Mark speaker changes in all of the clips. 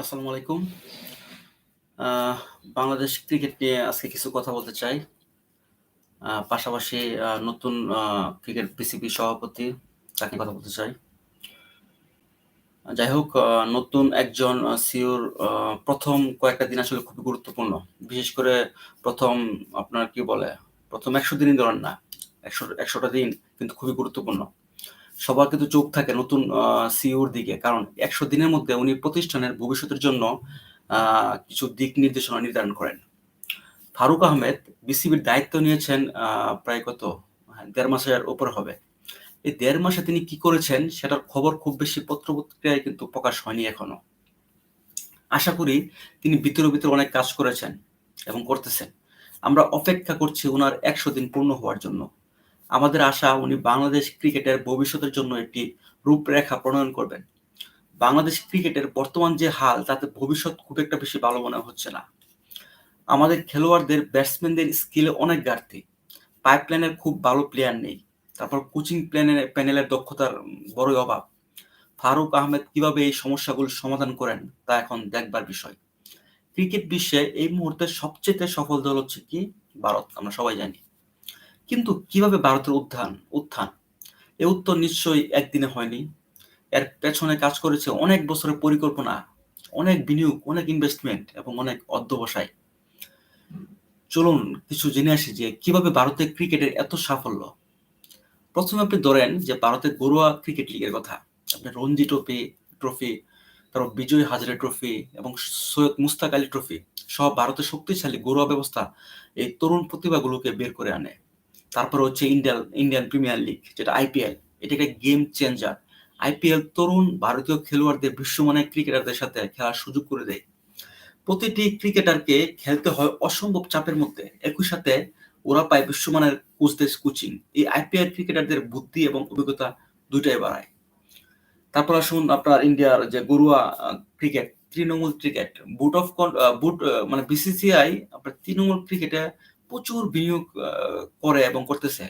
Speaker 1: আসসালামু আলাইকুম। বাংলাদেশ ক্রিকেট নিয়ে আজকে কিছু কথা বলতে চাই। পাশাপাশি নতুন ক্রিকেট বিসিবি সভাপতি তাকে কথা বলতে চাই। যাই হোক নতুন একজন সিওর ১ম কয়েকটা দিন আসলে খুবই গুরুত্বপূর্ণ। বিশেষ করে প্রথম, আপনার কি বলে ১ম ১০০ দিনই ধরেন না। একশো, একশোটা দিন কিন্তু খুবই গুরুত্বপূর্ণ। সবার কিন্তু চোখ থাকে নতুন আ সিইওর দিকে। কারণ ১০০ দিনের মধ্যে উনি প্রতিষ্ঠানের ভবিষ্যতের জন্য কিছু দিক নির্দেশনা নির্ধারণ করেন। ফারুক আহমেদ বিসিবির দায়িত্ব নিয়েছেন প্রায় কত? হ্যাঁ, ১.৫ মাসের ওপর হবে। এই দেড় মাসে তিনি কি করেছেন সেটার খবর খুব বেশি পত্র-পত্রিকায় কিন্তু প্রকাশ হয়নি এখনও। আশা করি তিনি ভিতরে, ভিতরে অনেক কাজ করেছেন এবং করতেছেন। আমরা অপেক্ষা করছি ওনার একশো দিন পূর্ণ হওয়ার জন্য। আমাদের আশা, উনি বাংলাদেশ ক্রিকেটের ভবিষ্যতের জন্য একটি রূপরেখা প্রণয়ন করবেন। বাংলাদেশ ক্রিকেটের বর্তমান যে হাল, তাতে ভবিষ্যৎ খুব একটা বেশি ভালো মনে হচ্ছে না। আমাদের খেলোয়াড়দের, ব্যাটসম্যানদের স্কিলে অনেক ঘাটতি। পাইপলাইনের খুব ভালো প্লেয়ার নেই। তারপর কোচিং প্ল্যানের প্যানেলের দক্ষতার বড়ই অভাব। ফারুক আহমেদ কীভাবে এই সমস্যাগুলো সমাধান করেন, তা এখন দেখবার বিষয়। ক্রিকেট বিশ্বে এই মুহূর্তে সবচেয়ে সফল দল হচ্ছে কি? ভারত। আমরা সবাই জানি। কিন্তু কীভাবে ভারতের উত্থান উত্থান? এর উত্তর নিশ্চয়ই একদিনে হয়নি। এর পেছনে কাজ করেছে অনেক বছরের পরিকল্পনা, অনেক বিনিয়োগ, অনেক ইনভেস্টমেন্ট এবং অনেক অধ্যবসায়। চলুন কিছু জেনে আসি যে কীভাবে ভারতের ক্রিকেটের এত সাফল্য। প্রথমে আপনি ধরেন যে ভারতের ঘরোয়া ক্রিকেট লিগের কথা। আপনি রঞ্জি ট্রফি ট্রফি, তারপর বিজয় হাজারে ট্রফি এবং সৈয়দ মুস্তাক আলী ট্রফি সহ ভারতের শক্তিশালী ঘরোয়া ব্যবস্থা এই তরুণ প্রতিভাগুলোকে বের করে আনে। তারপরে হচ্ছে ইন্ডিয়ান ইন্ডিয়ান প্রিমিয়ার লিগ যেটা আইপিএল। এটা একটা গেম চেঞ্জার। আইপিএল তরুণ ভারতীয় খেলোয়াড়দের বিশ্বমানের ক্রিকেটারদের সাথে খেলার সুযোগ করে দেয়। প্রতিটি ক্রিকেটারকে খেলতে হয় অসম্ভব চাপের মধ্যে। একই সাথে ওরা পায় বিশ্বমানের কোচদের কোচিং। এই আইপিএল ক্রিকেটারদের বুদ্ধি এবং অভিজ্ঞতা দুইটাই বাড়ায়। তারপর আসুন আপনার ইন্ডিয়ার যে গরুয়া cricket, Trinamool cricket, boot of বুট মানে বিসিসিআই আপনার তৃণমূল ক্রিকেটে প্রচুর বিনিয়োগ করে এবং করতেছে।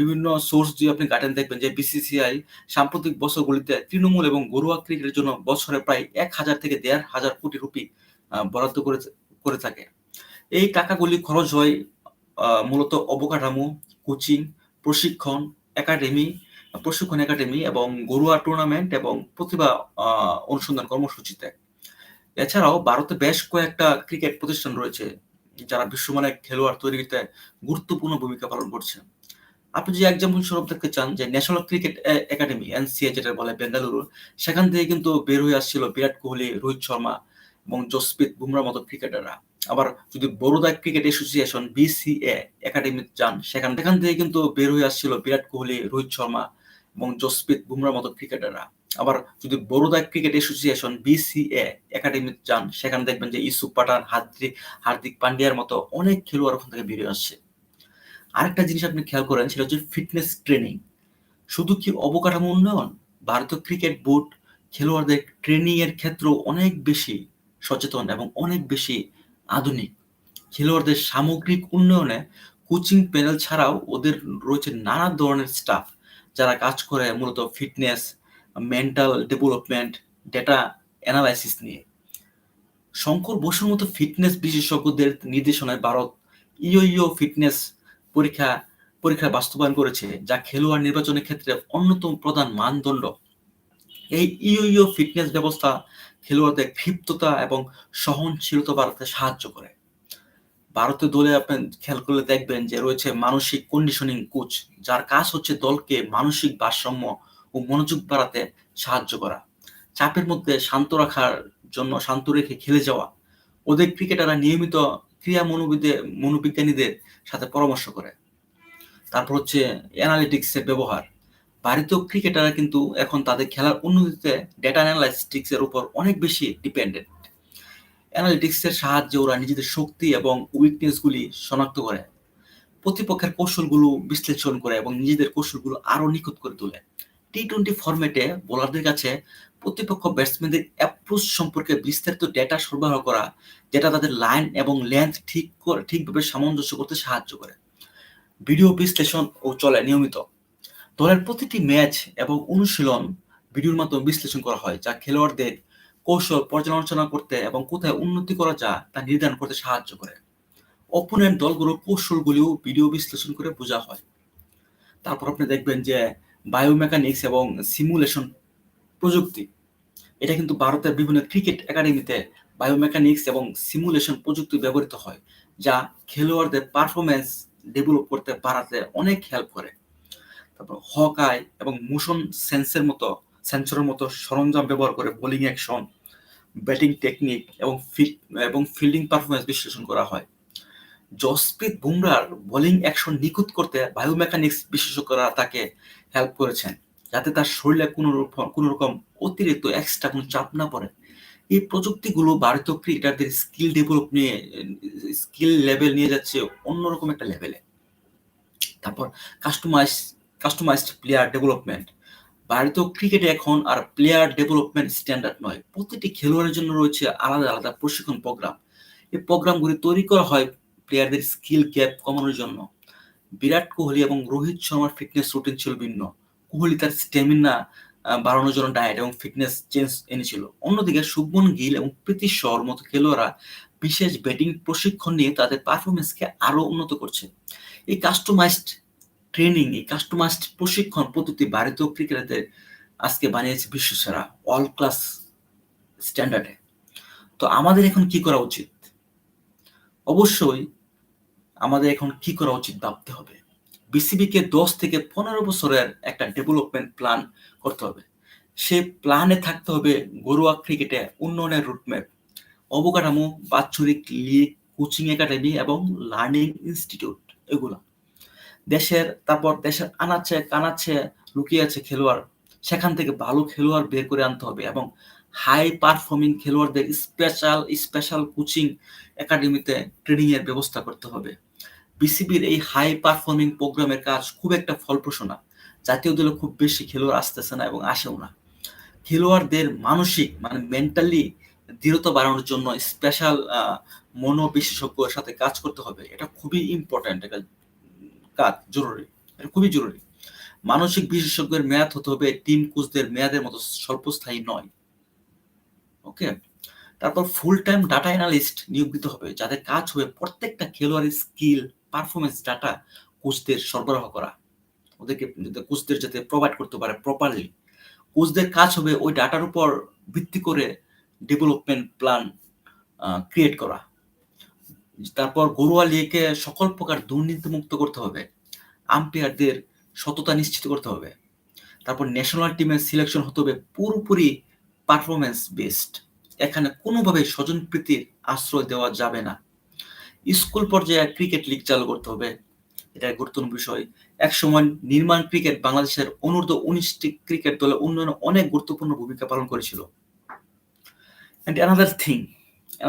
Speaker 1: বিভিন্ন সোর্স দিয়ে আপনি গার্ডেন দেখবেন যে বিসিসিআই সাম্প্রতিক বছরগুলিতে তৃণমূল এবং ঘরোয়া ক্রিকেটের জন্য বছরে প্রায় ১,০০০ থেকে ১,৫০০ কোটি রুপি বরাদ্দ করে করে থাকে। এই টাকাগুলি খরচ হয় মূলত অবকাঠামো, কোচিং, প্রশিক্ষণ, একাডেমি, প্রশিক্ষণ একাডেমি এবং ঘরোয়া টুর্নামেন্ট এবং প্রতিভা অনুসন্ধান কর্মসূচিতে। এছাড়াও ভারতে বেশ কয়েকটা ক্রিকেট প্রতিষ্ঠান রয়েছে যারা বিশ্বমানের খেলোয়াড় তৈরিতে গুরুত্বপূর্ণ ভূমিকা পালন করছে। আপনি যদি এক্সাম্পল স্বরূপ দেখতে চান যে ন্যাশনাল ক্রিকেট একাডেমি এনসিএ যেটা বলে বেঙ্গালুরু সেখান থেকে কিন্তু বের হয়ে আসছিল বিরাট কোহলি, রোহিত শর্মা এবং জসপ্রীত বুমরাহর মতো ক্রিকেটাররা। আবার যদি Baroda cricket association BCA academy যান সেখান সেখান থেকে কিন্তু বের হয়ে আসছিল বিরাট কোহলি, রোহিত শর্মা এবং জসপ্রীত বুমরাহর মতো ক্রিকেটাররা। আবার যদি বরোদা ক্রিকেট অ্যাসোসিয়েশন বিসিএ একাডেমিতে যান সেখানে দেখবেন যে ইউসুফ পাঠান, হার্দিক হার্দিক পান্ডিয়ার মতো অনেক খেলোয়াড় ওখান থেকে বেরিয়ে আসছে। আরেকটা জিনিস আপনি খেয়াল করেন সেটা হচ্ছে ফিটনেস ট্রেনিং। শুধু কি অবকাঠামো উন্নয়ন? ভারতীয় ক্রিকেট বোর্ড খেলোয়াড়দের ট্রেনিং এর ক্ষেত্রেও অনেক বেশি সচেতন এবং অনেক বেশি আধুনিক। খেলোয়াড়দের সামগ্রিক উন্নয়নে কোচিং প্যানেল ছাড়াও ওদের রয়েছে নানা ধরনের স্টাফ যারা কাজ করে মূলত fitness, mental development, data analysis নিয়ে। শঙ্কর বসুর মতো ফিটনেস বিশেষজ্ঞদের নির্দেশনায় ভারত ইয়ো-ইয়ো ফিটনেস পরীক্ষা পরীক্ষা বাস্তবায়ন করেছে যা খেলোয়াড় নির্বাচনের ক্ষেত্রে অন্যতম প্রধান মানদণ্ড। এই ইয়ো-ইয়ো ফিটনেস ব্যবস্থা খেলোয়াড়দের ক্ষিপ্ততা এবং সহনশীলতা বাড়াতে সাহায্য করে। ভারতীয় দলে আপনি খেয়াল করলে দেখবেন যে রয়েছে মানসিক কন্ডিশনিং কোচ যার কাজ হচ্ছে দলকে মানসিক ভারসাম্য ও মনোযোগ বাড়াতে সাহায্য করা। চাপের মধ্যে শান্ত রাখার জন্য, শান্ত রেখে খেলে যাওয়া। ওদের ক্রিকেটাররা নিয়মিত ক্রীড়া মনোবিদে, মনোবিজ্ঞানীদের সাথে পরামর্শ করে। তারপর হচ্ছে অ্যানালিটিক্সের ব্যবহার। ভারতীয় ক্রিকেটাররা কিন্তু এখন তাদের খেলার উন্নতিতে ডেটা অ্যানালাইসিক্সের উপর অনেক বেশি ডিপেন্ডেন্ট। অ্যানালিটিক্স এর সাহায্যে ওরা নিজেদের শক্তি এবং উইকনেস গুলি শনাক্ত করে। প্রতিপক্ষের কৌশলগুলো বিশ্লেষণ করে এবং নিজেদের কৌশলগুলো আরও নিখুঁত করে তোলে। টি-টোয়েন্টি ফরম্যাটে বোলারদের কাছে প্রতিপক্ষ ব্যাটসম্যানদের অ্যাপ্রোচ সম্পর্কে বিস্তারিত ডেটা সরবরাহ করা, যেটা তাদের লাইন এবং লেন্থ ঠিক ঠিকভাবে সামঞ্জস্য করতে সাহায্য করে। ভিডিও বিশ্লেষণ ও চলে নিয়মিত। দলের প্রতিটি ম্যাচ এবং অনুশীলন ভিডিওর মাধ্যমে বিশ্লেষণ করা হয়, যা খেলোয়াড়দের কৌশল পর্যালোচনা করতে এবং কোথায় উন্নতি করা যায় তা নির্ধারণ করতে সাহায্য করে অপোনেন্ট দলগুলোর কৌশলগুলিও ভিডিও বিশ্লেষণ করে বোঝা হয় তারপর আপনি দেখবেন যে বায়োমেকানিক্স এবং সিমুলেশন প্রযুক্তি। এটা কিন্তু ভারতের বিভিন্ন ক্রিকেট একাডেমিতে বায়োমেকানিক্স এবং সিমুলেশন প্রযুক্তি ব্যবহৃত হয়, যা খেলোয়াড়দের পারফরমেন্স ডেভেলপ করতে বাড়াতে অনেক হেল্প করে। তারপর হকাই এবং মোশন সেন্সের মতো সেন্সরের মতো সরঞ্জাম ব্যবহার করে বোলিং অ্যাকশন ব্যাটিং টেকনিক এবং এবং ফিল্ডিং পারফরমেন্স বিশ্লেষণ করা হয়। জসপ্রীত বুমরার বোলিং অ্যাকশন নিখুঁত করতে বায়োমেকানিক্স বিশেষজ্ঞরা তাকে হেল্প করেছেন, যাতে তার শরীরে কোনো কোনো রকম অতিরিক্ত এক্সট্রা কোনো চাপ না পড়ে। এই প্রযুক্তিগুলো ভারতীয় ক্রিকেটারদের স্কিল ডেভেলপ নিয়ে স্কিল লেভেল নিয়ে যাচ্ছে অন্যরকম একটা লেভেলে তারপর কাস্টমাইজ কাস্টমাইজড প্লেয়ার ডেভেলপমেন্ট ভারতীয় ক্রিকেটে এখন আর প্লেয়ার ডেভেলপমেন্ট স্ট্যান্ডার্ড নয়, প্রতিটি খেলোয়াড়ের জন্য রয়েছে আলাদা আলাদা প্রশিক্ষণ প্রোগ্রাম এই প্রোগ্রামগুলি তৈরি করা হয় প্লেয়ারদের স্কিল গ্যাপ কমানোর জন্য। বিরাট কোহলি এবং রোহিত শর্মার ফিটনেস রুটিন ছিল ভিন্ন। কোহলি তার স্টেমিনা বাড়ানোর জন্য ডায়েট এবং ফিটনেস চেঞ্জ এনেছিল। অন্যদিকে শুভমন গিল এবং প্রীতি শহর মতো খেলোয়াড়রা বিশেষ ব্যাটিং প্রশিক্ষণ নিয়ে তাদের পারফরমেন্সকে আরও উন্নত করছে। এই কাস্টমাইজড ট্রেনিং এই কাস্টমাইজড প্রশিক্ষণ পদ্ধতি ভারতীয় ক্রিকেটারদের আজকে বানিয়েছে বিশ্বসেরা অল ক্লাস স্ট্যান্ডার্ডে তো আমাদের এখন কি করা উচিত? অবশ্যই আমাদের এখন কি করা উচিত ভাবতে হবে? বিসিবিকে দশ থেকে পনেরো বছরের একটা ডেভেলপমেন্ট প্ল্যান করতে হবে। সে প্ল্যানে থাকতে হবে ঘরোয়া ক্রিকেটে উন্নয়নের রুটম্যাপ অবকাঠামো, বাৎসরিক লিগ কোচিং একাডেমি এবং লার্নিং ইনস্টিটিউট এগুলো। দেশের, তারপর দেশের আনাচ্ছে কানাচ্ছে লুকিয়ে আছে খেলোয়াড়। সেখান থেকে ভালো খেলোয়াড় বের করে আনতে হবে এবং হাই পারফর্মিং খেলোয়াড়দের স্পেশাল স্পেশাল কোচিং একাডেমিতে ট্রেনিং এর ব্যবস্থা করতে হবে। বিসিবির এই হাই পারফর্মিং প্রোগ্রামের কাজ খুব একটা ফলপ্রসূ না। জাতীয় দলে খুব বেশি খেলোয়াড় আসতেছে না এবং আসেও না। খেলোয়াড়দের মানসিক মানে মেন্টালি দৃঢ়তা বাড়ানোর জন্য স্পেশাল মনো বিশেষজ্ঞের সাথে কাজ করতে হবে। এটা খুবই ইম্পর্ট্যান্ট একটা কাজ জরুরি, এটা খুবই জরুরি। মানসিক বিশেষজ্ঞের মেয়াদ হতে হবে টিম কোচদের মেয়াদের মতো স্বল্পস্থায়ী নয়। ওকে তারপর ফুল টাইম ডাটা অ্যানালিস্ট নিয়োগ দিতে হবে, যাদের কাজ হবে প্রত্যেকটা খেলোয়াড়ের স্কিল পারফরমেন্স ডাটা কোচদের সরবরাহ করা। ওদেরকে কোচদের যাতে প্রোভাইড করতে পারে প্রপারলি কোচদের কাজ হবে ওই ডাটার উপর ভিত্তি করে ডেভেলপমেন্ট প্ল্যান ক্রিয়েট করা। তারপর ঘরোয়া লিগে সকল প্রকার দুর্নীতি মুক্ত করতে হবে। আম্পায়ারদের সততা নিশ্চিত করতে হবে। তারপর ন্যাশনাল টিমের সিলেকশন হতে হবে পুরোপুরি পারফরমেন্স বেসড এখানে কোনোভাবে স্বজনপ্রীতির আশ্রয় দেওয়া যাবে না। স্কুল পর্যায়ে ক্রিকেট লিগ চালু করতে হবে। এটা গুরুত্বপূর্ণ বিষয়। এক সময় নির্মাণ ক্রিকেট বাংলাদেশের অনূর্ধ্ব উনিশটি ক্রিকেট দলে উন্নয়নে অনেক গুরুত্বপূর্ণ ভূমিকা পালন করেছিল। And another thing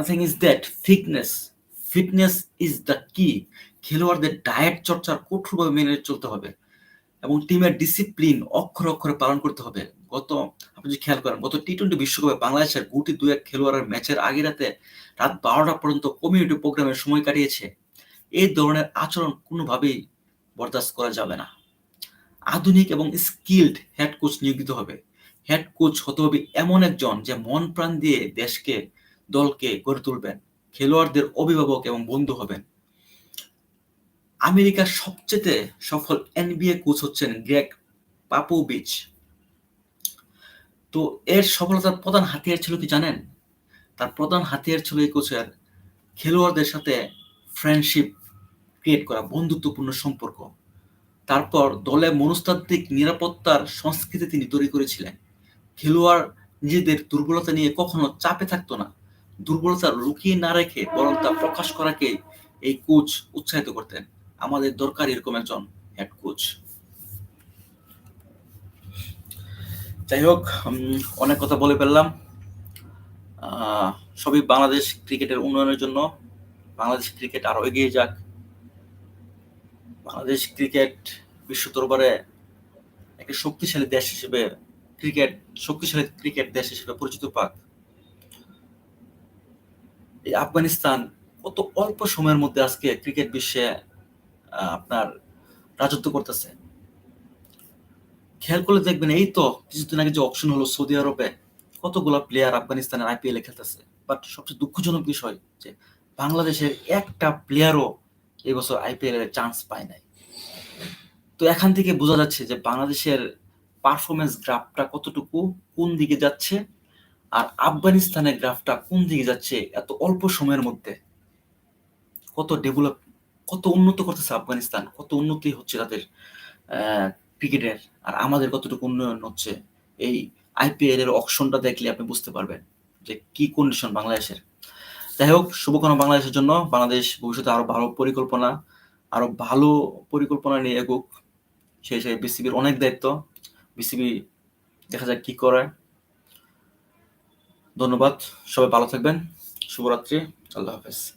Speaker 1: thing is that fitness fitness is the key খেলোয়াড়দের ডায়েট চর্চার কঠোরভাবে মেনে চলতে হবে এবং টিমের ডিসিপ্লিন অক্ষরে অক্ষরে পালন করতে হবে। গত, আপনি যদি খেয়াল করেন, গত টি টোয়েন্টি বিশ্বকাপে বাংলাদেশের গুটি দু এক খেলোয়াড়ের ম্যাচের আগে রাতে রাত বারোটা পর্যন্ত কমিউনিটি প্রোগ্রামের সময় কাটিয়েছে। এই ধরনের আচরণ কোনোভাবেই বরদাস্ত করা যাবে না। আধুনিক এবং স্কিল্ড হেড কোচ নিয়োজিত হবে। হেড কোচ হতে হবে এমন একজন যে মন প্রাণ দিয়ে দেশকে, দলকে গড়ে তুলবেন। খেলোয়াড়দের অভিভাবক এবং বন্ধু হবেন। আমেরিকার সবচেয়ে সফল এনবিএ কোচ হচ্ছেন গ্রেগ পাপোভিচ। তো এর সফলতার প্রধান হাতিয়ার ছিল কি জানেন? তার প্রধান হাতিয়ার ছিল এই কোচের খেলোয়াড়দের সাথে ফ্রেন্ডশিপ ক্রিয়েট করা, বন্ধুত্বপূর্ণ সম্পর্ক। তারপর দলে মনস্তাত্ত্বিক নিরাপত্তার সংস্কৃতি তিনি তৈরি করেছিলেন। খেলোয়াড় নিজেদের দুর্বলতা নিয়ে কখনো চাপে থাকতো না। দুর্বলতা লুকিয়ে না রেখে বরং তা প্রকাশ করাকে এই কোচ উৎসাহিত করতেন। আমাদের দরকার এরকম একজন হেড কোচ যাই হোক অনেক কথা বলে ফেললাম। সবই বাংলাদেশ ক্রিকেটের উন্নয়নের জন্য। বাংলাদেশ ক্রিকেট আরও এগিয়ে যাক। বাংলাদেশ ক্রিকেট বিশ্ব দরবারে একটা শক্তিশালী দেশ হিসেবে ক্রিকেট, শক্তিশালী ক্রিকেট দেশ হিসেবে পরিচিত পাক। এই আফগানিস্তান কত অল্প সময়ের মধ্যে আজকে ক্রিকেট বিশ্বে আপনার রাজত্ব করতেছে। খেয়াল করলে দেখবেন এই তো কিছুদিন আগে যে অপশন হলো সৌদি আরবে, কতগুলা প্লেয়ার আফগানিস্তানের আইপিএলে খেলতেছে। বাট সবচেয়ে দুঃখজনক বিষয় যে বাংলাদেশের একটা প্লেয়ারও এবছর বছর আইপিএল এর চান্স পায় নাই। তো এখান থেকে বোঝা যাচ্ছে যে বাংলাদেশের পারফরমেন্স গ্রাফটা কতটুকু, কোন দিকে যাচ্ছে, আর আফগানিস্তানের গ্রাফটা কোন দিকে যাচ্ছে এত অল্প সময়ের মধ্যে। কত ডেভেলপ কত উন্নত করতেছে আফগানিস্তান, কত উন্নতি হচ্ছে তাদের ক্রিকেটের আর আমাদের কতটুকু উন্নয়ন হচ্ছে, এই আইপিএল এর অকশনটা দেখলে আপনি বুঝতে পারবেন যে কি কন্ডিশন বাংলাদেশের। যাই হোক, শুভকামনা বাংলাদেশের জন্য। বাংলাদেশ ভবিষ্যতে আরও ভালো পরিকল্পনা, আরও ভালো পরিকল্পনা নিয়ে এগুক। সেই হিসেবে বিসিবির অনেক দায়িত্ব। বিসিবি দেখা যাক কি করে। ধন্যবাদ। সবাই ভালো থাকবেন। শুভরাত্রি। আল্লাহ হাফেজ।